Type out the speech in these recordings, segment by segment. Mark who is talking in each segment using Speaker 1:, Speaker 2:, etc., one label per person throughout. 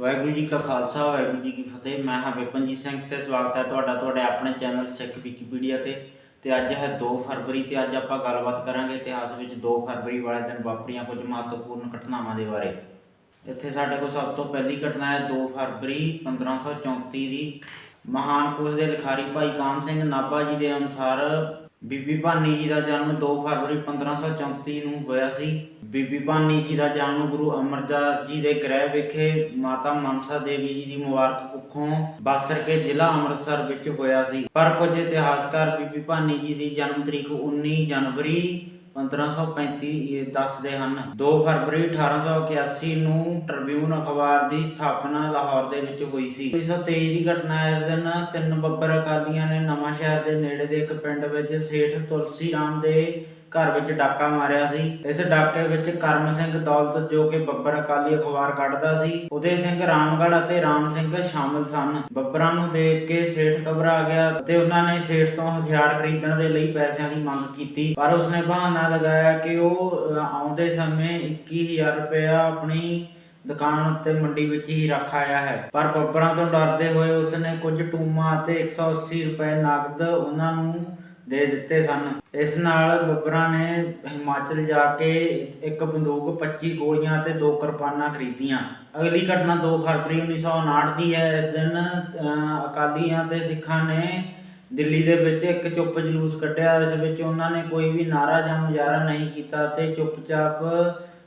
Speaker 1: ਵਾਹਿਗੁਰੂ ਜੀ ਕਾ ਖਾਲਸਾ, ਵਾਹਿਗੁਰੂ ਜੀ ਕੀ ਫਤਿਹ। ਮੈਂ ਹਾਂ ਵਿਪਨਜੀਤ ਸਿੰਘ ਤੇ ਸਵਾਗਤ ਹੈ ਤੁਹਾਡਾ, ਤੁਹਾਡੇ ਆਪਣੇ ਚੈਨਲ ਸਿੱਖ ਵਿਕੀਪੀਡੀਆ ਤੇ। ਤੇ ਅੱਜ ਹੈ 2 ਫਰਵਰੀ ਤੇ ਅੱਜ ਆਪਾਂ ਗੱਲਬਾਤ ਕਰਾਂਗੇ ਇਤਿਹਾਸ ਵਿੱਚ 2 ਫਰਵਰੀ ਵਾਲੇ ਦਿਨ ਵਾਪਰੀਆਂ ਕੁਝ ਮਹੱਤਵਪੂਰਨ ਘਟਨਾਵਾਂ ਦੇ ਬਾਰੇ। ਇੱਥੇ ਸਾਡੇ ਕੋਲ ਸਭ ਤੋਂ ਪਹਿਲੀ ਘਟਨਾ ਹੈ 2 ਫਰਵਰੀ 1534 ਦੀ। ਮਹਾਨ ਪੁਰਸ਼ ਦੇ ਲਿਖਾਰੀ ਭਾਈ ਕਾਮ ਸਿੰਘ ਨਾਭਾ ਜੀ ਦੇ ਅਨੁਸਾਰ ਬੀਬੀ ਭਾਨੀ ਜੀ ਦਾ ਜਨਮ 2 ਫਰਵਰੀ 1534 ਨੂੰ ਹੋਇਆ ਸੀ। ਬੀਬੀ ਭਾਨੀ ਜੀ ਦਾ ਜਨਮ ਗੁਰੂ ਅਮਰਦਾਸ ਜੀ ਦੇ ਗ੍ਰਹਿ ਵਿਖੇ ਮਾਤਾ ਮਨਸਾ ਦੇਵੀ ਜੀ ਦੀ ਮੁਬਾਰਕ ਕੁੱਖੋਂ ਬਾਸਰ ਕੇ ਜ਼ਿਲ੍ਹਾ ਅੰਮ੍ਰਿਤਸਰ ਵਿੱਚ ਹੋਇਆ ਸੀ। ਪਰ ਕੁਝ ਇਤਿਹਾਸਕਾਰ ਬੀਬੀ ਭਾਨੀ ਜੀ ਦੀ ਜਨਮ ਤਰੀਕ 19 ਜਨਵਰੀ 1535 ਦੱਸਦੇ ਹਨ। 2 ਫਰਵਰੀ 1881 ਨੂੰ ਟ੍ਰਿਬਿਊਨ ਅਖਬਾਰ ਦੀ ਸਥਾਪਨਾ ਲਾਹੌਰ ਦੇ ਵਿੱਚ ਹੋਈ ਸੀ। 1923 ਦੀ ਘਟਨਾ ਇਸ ਦਿਨ ਤਿੰਨ ਬੱਬਰ ਅਕਾਲੀਆਂ ਨੇ ਨਵਾਂ ਸ਼ਹਿਰ ਦੇ ਨੇੜੇ ਦੇ ਇੱਕ ਪਿੰਡ ਵਿੱਚ ਸੇਠ ਤੁਲਸੀ ਰਾਮ ਦੇ ਘਰ ਵਿੱਚ ਡਾਕਾ ਮਾਰਿਆ ਸੀ। ਇਸ ਡਾਕੇ ਵਿੱਚ ਕਰਮ ਸਿੰਘ ਦੌਲਤ ਜੋ ਕਿ ਬੱਬਰ ਅਕਾਲੀ ਅਖਬਾਰ ਕੱਢਦਾ ਸੀ, ਉਦੇ ਸਿੰਘ ਰਾਮਗੜ੍ਹ ਅਤੇ ਰਾਮ ਸਿੰਘ ਸ਼ਾਮਲ ਸਨ। ਬੱਬਰਾਂ ਨੂੰ ਦੇਖ ਕੇ ਸੇਠ ਘਬਰਾ ਗਿਆ ਅਤੇ ਉਹਨਾਂ ਨੇ ਸੇਠ ਤੋਂ ਹਥਿਆਰ ਖਰੀਦਣ ਦੇ ਲਈ ਪੈਸਿਆਂ ਦੀ ਮੰਗ ਕੀਤੀ। ਪਰ ਉਸਨੇ ਬਹਾਨਾ ਲਗਾਇਆ ਕਿ ਉਹ ਆਉਂਦੇ ਸਮੇਂ 21000 ਰੁਪਇਆ ਆਪਣੀ ਦੁਕਾਨ ਉੱਤੇ ਮੰਡੀ ਵਿੱਚ ਹੀ ਰੱਖ ਆਇਆ ਹੈ। ਪਰ ਬੱਬਰਾਂ ਤੋਂ ਡਰਦੇ ਹੋਏ ਉਸਨੇ ਕੁਝ ਟੂਮਾਂ ਅਤੇ 180 ਰੁਪਏ ਨਕਦ ਉਹਨਾਂ ਨੂੰ ਦੇ ਦਿੱਤੇ ਸਨ। ਇਸ ਨਾਲ ਬੱਬਰਾਂ ਨੇ ਹਿਮਾਚਲ ਜਾ ਕੇ ਇੱਕ ਬੰਦੂਕ 25 ਗੋਲੀਆਂ ਅਤੇ ਦੋ ਕਿਰਪਾਨਾਂ ਖਰੀਦੀਆਂ। ਅਗਲੀ ਘਟਨਾ 2 ਫਰਵਰੀ 1959 ਦੀ ਹੈ। ਇਸ ਦਿਨ ਅਹ, ਅਕਾਲੀਆਂ ਤੇ ਸਿੱਖਾਂ ਨੇ ਦਿੱਲੀ ਦੇ ਵਿੱਚ ਇੱਕ ਚੁੱਪ ਜਲੂਸ ਕੱਢਿਆ। ਇਸ ਵਿੱਚ ਉਹਨਾਂ ਨੇ ਕੋਈ ਵੀ ਨਾਰਾ ਜਾਂ ਮੁਜ਼ਾਹਰਾ ਨਹੀਂ ਕੀਤਾ ਤੇ ਚੁੱਪਚਾਪ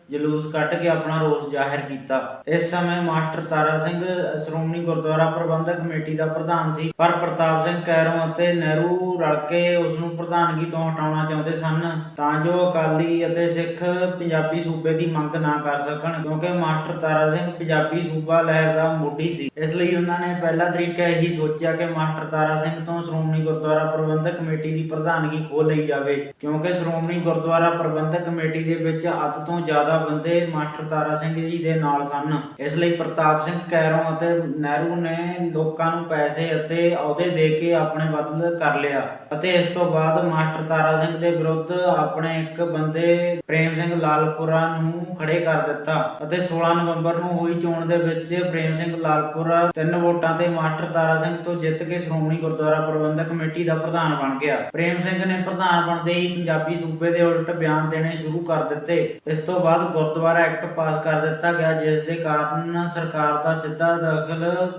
Speaker 1: ਜਲੂਸ ਕੱਢ ਕੇ ਆਪਣਾ ਰੋਸ ਜ਼ਾਹਿਰ ਕੀਤਾ। ਇਸ ਸਮੇਂ ਮਾਸਟਰ ਤਾਰਾ ਸਿੰਘ ਸ਼੍ਰੋਮਣੀ ਗੁਰਦੁਆਰਾ ਪ੍ਰਬੰਧਕ ਕਮੇਟੀ ਦਾ ਪ੍ਰਧਾਨ ਸੀ, ਪਰ ਪ੍ਰਤਾਪ ਸਿੰਘ ਕੈਰੋਂ ਅਤੇ ਨਹਿਰੂ ਰਲ ਕੇ ਉਸ ਨੂੰ ਪ੍ਰਧਾਨਗੀ ਤੋਂ ਹਟਾਉਣਾ ਚਾਹੁੰਦੇ ਸਨ, ਤਾਂ ਜੋ ਅਕਾਲੀ ਅਤੇ ਸਿੱਖ ਪੰਜਾਬੀ ਸੂਬੇ ਦੀ ਮੰਗ ਨਾ ਕਰ ਸਕਣ, ਕਿਉਂਕਿ ਮਾਸਟਰ ਤਾਰਾ ਸਿੰਘ ਪੰਜਾਬੀ ਸੂਬਾ ਲਹਿਰ ਦਾ ਮੋਢੀ ਸੀ। ਇਸ ਲਈ ਉਹਨਾਂ ਨੇ ਪਹਿਲਾ ਤਰੀਕਾ ਇਹੀ ਸੋਚਿਆ ਕਿ ਮਾਸਟਰ ਤਾਰਾ ਸਿੰਘ ਤੋਂ ਸ਼੍ਰੋਮਣੀ ਗੁਰਦੁਆਰਾ ਪ੍ਰਬੰਧਕ ਕਮੇਟੀ ਦੀ ਪ੍ਰਧਾਨਗੀ ਖੋਹ ਲਈ ਜਾਵੇ, ਕਿਉਂਕਿ ਸ਼੍ਰੋਮਣੀ ਗੁਰਦੁਆਰਾ ਪ੍ਰਬੰਧਕ ਕਮੇਟੀ ਦੇ ਵਿੱਚ ਅੱਧ ਤੋਂ ਜ਼ਿਆਦਾ ਬੰਦੇ ਮਾਸਟਰ ਤਾਰਾ ਸਿੰਘ ਜੀ ਦੇ ਨਾਲ ਸਨ। ਇਸ ਲਈ ਪ੍ਰਤਾਪ ਸਿੰਘ ਕੈਰੋਂ ਅਤੇ ਨਹਿਰੂ ਨੇ ਲੋਕਾਂ ਨੂੰ ਪੈਸੇ ਅਤੇ ਅਹੁਦੇ ਦੇ ਕੇ ਆਪਣੇ ਬਦਲ ਕਰ ਲਿਆ ਅਤੇ ਇਸ ਤੋਂ ਬਾਅਦ ਮਾਸਟਰ ਤਾਰਾ ਸਿੰਘ ਦੇ ਵਿਰੁੱਧ ਆਪਣੇ ਇੱਕ ਬੰਦੇ ਪ੍ਰੇਮ ਸਿੰਘ ਲਾਲਪੁਰਾ ਨੂੰ ਖੜੇ ਕਰ ਦਿੱਤਾ ਅਤੇ 16 ਨਵੰਬਰ ਨੂੰ ਹੋਈ ਚੋਣ ਦੇ ਵਿੱਚ ਪ੍ਰੇਮ ਸਿੰਘ ਲਾਲਪੁਰਾ ਤਿੰਨ ਵੋਟਾਂ ਤੇ ਮਾਸਟਰ ਤਾਰਾ ਸਿੰਘ ਤੋਂ ਜਿੱਤ ਕੇ ਸ਼੍ਰੋਮਣੀ ਗੁਰਦੁਆਰਾ ਪ੍ਰਬੰਧਕ ਕਮੇਟੀ ਦਾ ਪ੍ਰਧਾਨ ਬਣ ਗਿਆ। ਪ੍ਰੇਮ ਸਿੰਘ ਨੇ ਪ੍ਰਧਾਨ ਬਣਦੇ ਹੀ ਪੰਜਾਬੀ ਸੂਬੇ ਦੇ ਉਲਟ ਬਿਆਨ ਦੇਣੇ ਸ਼ੁਰੂ ਕਰ ਦਿੱਤੇ। ਇਸ ਤੋਂ ਬਾਅਦ ਗੁਰਦੁਆਰਾ ਐਕਟ ਪਾਸ ਕਰ ਦਿੱਤਾ ਗਿਆ, ਜਿਸ ਦੇ ਕਾਰਨ ਸਰਕਾਰ ਦਾ ਸਿੱਧਾ ਦਖਲ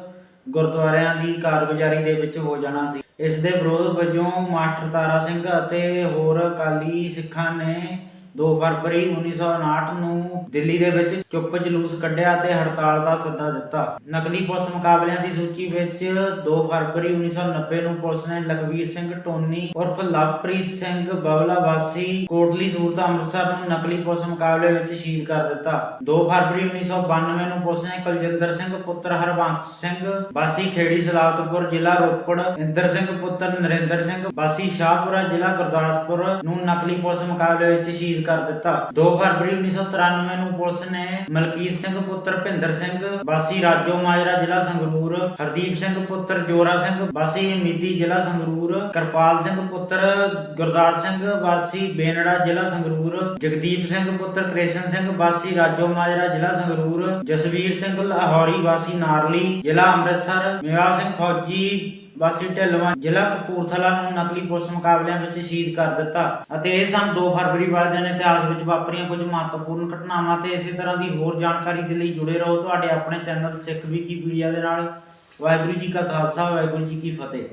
Speaker 1: ਗੁਰਦੁਆਰਿਆਂ ਦੀ ਕਾਰਗੁਜ਼ਾਰੀ ਦੇ ਵਿੱਚ ਹੋ ਜਾਣਾ ਸੀ। ਇਸ ਦੇ ਵਿਰੋਧ ਵਜੋਂ ਮਾਸਟਰ ਤਾਰਾ ਸਿੰਘ ਅਤੇ ਹੋਰ ਅਕਾਲੀ ਸਿੱਖਾਂ ਨੇ 2 ਫਰਵਰੀ 1959 ਨੂੰ ਦਿੱਲੀ ਦੇ ਵਿੱਚ ਚੁੱਪ ਜਲੂਸ ਕੱਢਿਆ ਤੇ ਹੜਤਾਲ ਦਾ ਸੱਦਾ ਦਿੱਤਾ। ਨਕਲੀ ਪੁਲਿਸ ਮੁਕਾਬਲਿਆਂ ਦੀ ਸੂਚੀ ਵਿੱਚ 2 ਫਰਵਰੀ 1990 ਨੂੰ ਪੁਲਿਸ ਨੇ ਲਖਵੀਰ ਸਿੰਘ ਟੋਨੀ ਉਰਫ ਲਵਪ੍ਰੀਤ ਸਿੰਘ ਬਵਲਾ ਵਾਸੀ ਕੋਟਲੀ ਸੂਰਤ ਅੰਮ੍ਰਿਤਸਰ ਨੂੰ ਨਕਲੀ ਪੁਲਿਸ ਮੁਕਾਬਲੇ ਵਿੱਚ ਸ਼ਹੀਦ ਕਰ ਦਿੱਤਾ। 2 ਫਰਵਰੀ 1992 ਨੂੰ ਪੁਲਿਸ ਨੇ ਕੁਲਜਿੰਦਰ ਸਿੰਘ ਪੁੱਤਰ ਹਰਬੰਸ ਸਿੰਘ, ਵਾਸੀ ਖੇੜੀ ਸਲਾਤਪੁਰ ਜ਼ਿਲ੍ਹਾ ਰੋਪੜ, ਇੰਦਰ ਸਿੰਘ ਪੁੱਤਰ ਨਰਿੰਦਰ ਸਿੰਘ, ਵਾਸੀ ਸ਼ਾਹਪੁਰਾ, ਜ਼ਿਲ੍ਹਾ ਗੁਰਦਾਸਪੁਰ ਨੂੰ ਨਕਲੀ ਪੁਲਿਸ ਮੁਕਾਬਲੇ ਵਿੱਚ ਸ਼ਹੀਦ ਕਰ ਦਿੱਤਾ। 2 ਫਰਵਰੀ 1993 ਨੂੰ ਪੁਲਿਸ ਨੇ ਮਲਕੀਤ ਸਿੰਘ ਪੁੱਤਰ ਭਿੰਦਰ ਸਿੰਘ, ਵਾਸੀ ਰਾਜੋ ਮਾਜਰਾ ਜ਼ਿਲ੍ਹਾ ਸੰਗਰੂਰ, ਹਰਦੀਪ ਸਿੰਘ ਪੁੱਤਰ ਜੋਰਾ ਸਿੰਘ, ਵਾਸੀ ਹਮੀਦੀ ਜ਼ਿਲ੍ਹਾ ਸੰਗਰੂਰ, ਕਰਪਾਲ ਸਿੰਘ ਪੁੱਤਰ ਗੁਰਦਾਸ ਸਿੰਘ, ਵਾਸੀ ਬੇਨੜਾ ਜ਼ਿਲ੍ਹਾ ਸੰਗਰੂਰ, ਜਗਦੀਪ ਸਿੰਘ ਪੁੱਤਰ ਕ੍ਰਿਸ਼ਨ ਸਿੰਘ, ਵਾਸੀ ਰਾਜੋ ਮਾਜਰਾ ਜ਼ਿਲ੍ਹਾ ਸੰਗਰੂਰ, ਜਸਵੀਰ ਸਿੰਘ ਲਾਹੌਰੀ, ਵਾਸੀ ਨਾਰਲੀ ਜ਼ਿਲ੍ਹਾ ਅੰਮ੍ਰਿਤਸਰ, ਮੇਵਾ ਸਿੰਘ ਫੌਜੀ ਵਾਸੀ ਢਿੱਲਵਾਂ ਜ਼ਿਲ੍ਹਾ ਕਪੂਰਥਲਾ ਨੂੰ ਨਕਲੀ ਪੁਲਿਸ ਮੁਕਾਬਲਿਆਂ ਵਿੱਚ ਸ਼ਹੀਦ ਕਰ ਦਿੱਤਾ ਅਤੇ ਇਹ ਸਨ 2 ਫਰਵਰੀ ਵਾਲੇ ਦਿਨ ਇਤਿਹਾਸ ਵਿੱਚ ਵਾਪਰੀਆਂ ਕੁਝ ਮਹੱਤਵਪੂਰਨ ਘਟਨਾਵਾਂ ਤੇ ਇਸੇ ਤਰ੍ਹਾਂ ਦੀ ਹੋਰ ਜਾਣਕਾਰੀ ਦੇ ਲਈ ਜੁੜੇ ਰਹੋ ਤੁਹਾਡੇ ਆਪਣੇ ਚੈਨਲ ਸਿੱਖ ਵਿਕੀਪੀਡੀਆ ਦੇ ਨਾਲ। ਵਾਹਿਗੁਰੂ ਜੀ ਕਾ ਖਾਲਸਾ, ਵਾਹਿਗੁਰੂ ਜੀ ਕੀ ਫਤਿਹ।